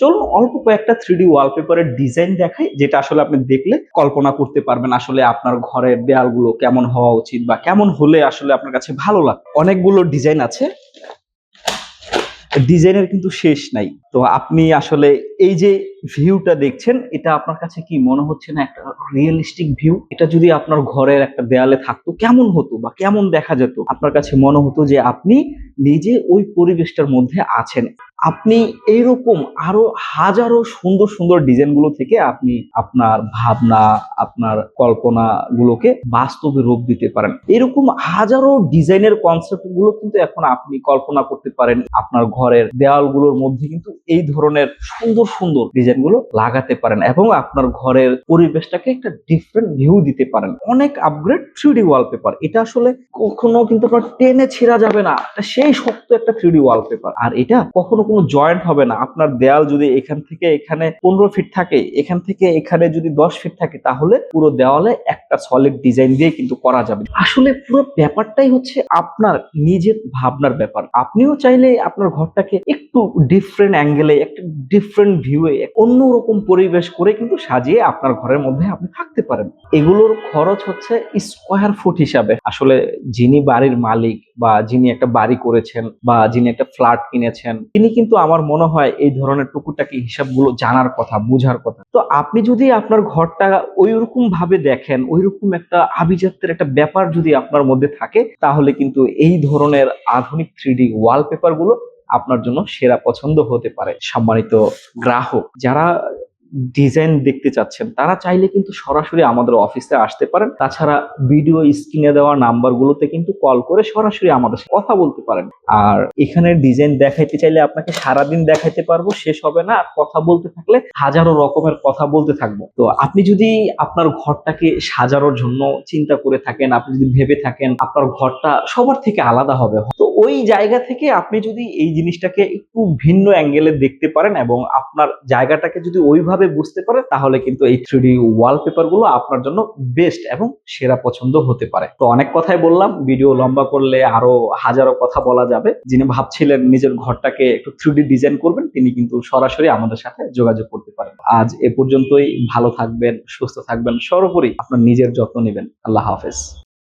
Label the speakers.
Speaker 1: চলুন অল্প কয়েকটা থ্রি ওয়ালপেপারের ডিজাইন দেখাই, যেটা আসলে আপনি দেখলে কল্পনা করতে পারবেন আসলে আপনার ঘরের দেয়ালগুলো কেমন হওয়া উচিত বা কেমন হলে আসলে আপনার কাছে ভালো লাগে অনেকগুলো ডিজাইন আছে। ডিজাইনের কিন্তু শেষ নাই। তো আপনি আসলে এই যে ভিউটা দেখছেন, এটা আপনার কাছে কি মনে হচ্ছে না একটা রিয়েলিস্টিক ভিউ এটা যদি আপনার ঘরের একটা দেয়ালে থাকতো, কেমন হতো বা কেমন দেখা যেত? আপনার কাছে মনে হতো যে আপনি নিজে ওই পরিবেশটার মধ্যে আছেন। আপনি এইরকম আরও হাজারো সুন্দর সুন্দর ডিজাইনগুলো থেকে আপনি আপনার ভাবনা, আপনার কল্পনা গুলোকে বাস্তবে রূপ দিতে পারেন। এরকম হাজারো ডিজাইনের কনসেপ্টগুলো কিন্তু এখন আপনি কল্পনা করতে পারেন। আপনার ঘরের দেওয়ালগুলোর মধ্যে কিন্তু এই ধরনের সুন্দর সুন্দর ডিজাইন গুলো লাগাতে পারেন এবং আপনার ঘরের পরিবেশটাকে একটা ডিফারেন্ট ভিউ দিতে পারেন। অনেক আপগ্রেড থ্রি ডি ওয়ালপেপার এটা আসলে কখনো কিন্তু আপনার টেনে ছেঁড়া যাবে না। সেই শক্ত একটা থ্রি ডি ওয়ালপেপার আর এটা কখনো কোনো জয়েন্ট হবে না। আপনার দেয়াল যদি এখান থেকে এখানে পনেরো ফিট থাকে, এখান থেকে এখানে যদি দশ ফিট থাকে, তাহলে পুরো দেওয়ালে একটা সলিড ডিজাইন দিয়ে কিন্তু করা যাবে। আসলে পুরো ব্যাপারটাই হচ্ছে আপনার নিজের ভাবনার ব্যাপার। আপনিও চাইলে আপনার ঘরটাকে একটু ডিফারেন্ট অ্যাঙ্গেলে একটা ডিফারেন্ট ভিউয়ে অন্যরকম পরিবেশ করে কিন্তু সাজিয়ে আপনার ঘরের মধ্যে আপনি থাকতে পারেন। এগুলোর খরচ হচ্ছে স্কোয়ার ফুট হিসাবে। আসলে যিনি বাড়ির মালিক বা যিনি একটা বাড়ি করেছেন বা যিনি একটা ফ্ল্যাট কিনেছেন, তিনি কিন্তু আমার মনে হয় এই ধরনের টুকুটাকি হিসাবগুলো জানার কথা, বুঝার কথা। তো আপনি যদি আপনার ঘরটা ওই রকম ভাবে দেখেন ওই রকম একটা আভিজাত্যের একটা ব্যাপার যদি আপনার মধ্যে থাকে, তাহলে কিন্তু এই ধরনের আধুনিক থ্রি ডি ওয়ালপেপারগুলো আপনার জন্য সেরা পছন্দ হতে পারে। সম্মানিত গ্রাহক, যারা ডিজাইন দেখতে চাচ্ছেন, তারা চাইলে কিন্তু সরাসরি আমাদের অফিসে আসতে পারেন। তাছাড়া ভিডিও স্ক্রিনে দেওয়া নাম্বারগুলোতে কিন্তু কল করে সরাসরি আমাদের কথা বলতে পারেন। আর এখানে ডিজাইন দেখাইতে চাইলে আপনাকে সারাদিন দেখাইতে পারব, শেষ হবে না। আর কথা বলতে থাকলে হাজারো রকমের কথা বলতে থাকব। তো আপনি যদি আপনার ঘরটাকে সাজানোর জন্য চিন্তা করে থাকেন, আপনি যদি ভেবে থাকেন, আপনার ঘরটা সবার থেকে আলাদা হবে। তো ওই জায়গা থেকে আপনি যদি এই জিনিসটাকে একটু ভিন্ন অ্যাঙ্গেলে দেখতে পারেন এবং আপনার জায়গাটাকে যদি ওইভাবে বুঝতে পারেন, তাহলে কিন্তু এই থ্রি ডি ওয়ালপেপারগুলো আপনার জন্য বেস্ট এবং সেরা পছন্দ হতে পারে। তো অনেক কথাই বললাম ভিডিও লম্বা করলে আরও হাজারো কথা বলা যাবে। যিনি ভাবছিলেন নিজের ঘরটাকে একটু থ্রি ডিজাইন করবেন, তিনি কিন্তু সরাসরি আমাদের সাথে যোগাযোগ করতে পারেন। আজ এ পর্যন্তই, ভালো থাকবেন, সুস্থ থাকবেন, সর্বোপরি আপনার নিজের যত্ন নেবেন। আল্লাহ হাফেজ।